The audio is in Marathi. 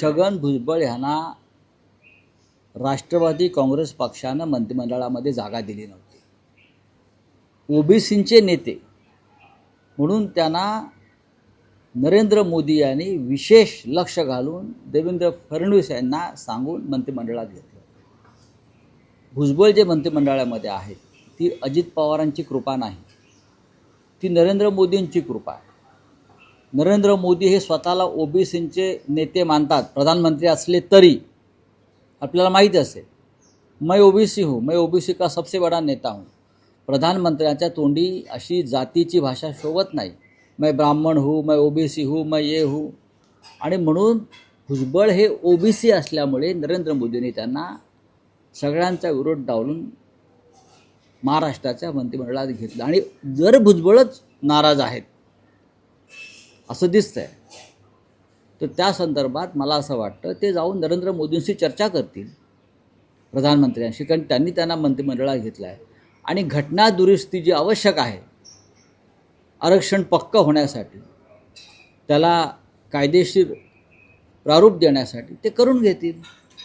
छगन भुजबळ यांना राष्ट्रवादी काँग्रेस पक्षानं मंत्रिमंडळामध्ये जागा दिली नव्हती. ओबीसींचे नेते म्हणून त्यांना नरेंद्र मोदी यांनी विशेष लक्ष घालून देवेंद्र फडणवीस यांना सांगून मंत्रिमंडळात घेतलं. भुजबळ जे मंत्रिमंडळामध्ये आहेत ती अजित पवारांची कृपा नाही. ती नरेंद्र मोदींची कृपा आहे. नरेंद्र मोदी हे स्वतःला ओबीसींचे नेते मानतात प्रधानमंत्री असले तरी. आपल्याला माहीत असेल मैं ओबीसी हूँ मैं ओबीसी का सबसे बड़ा नेता हूँ. प्रधानमंत्र्यांच्या तोंडी अशी जातीची भाषा शोभत नाही. मैं ब्राह्मण हूँ मैं ओबीसी हूँ मैं ये हूँ. आणि म्हणून भुजबळ हे ओबीसी असल्यामुळे नरेंद्र मोदींनी त्यांना सगळ्यांचा विरोध डावलून महाराष्ट्राच्या मंत्रिमंडळात घेतलं. आणि जर भुजबळच नाराज आहेत असं दिसतंय. तर त्या संदर्भात मला असं वाटतं ते जाऊन नरेंद्र मोदींशी चर्चा करतील प्रधानमंत्र्यांशी कारण त्यांनी त्यांना मंत्रिमंडळात घेतलं आहे आणि घटना दुरुस्ती जी आवश्यक आहे आरक्षण पक्क होण्यासाठी त्याला कायदेशीर प्रारूप देण्यासाठी ते करून घेतील.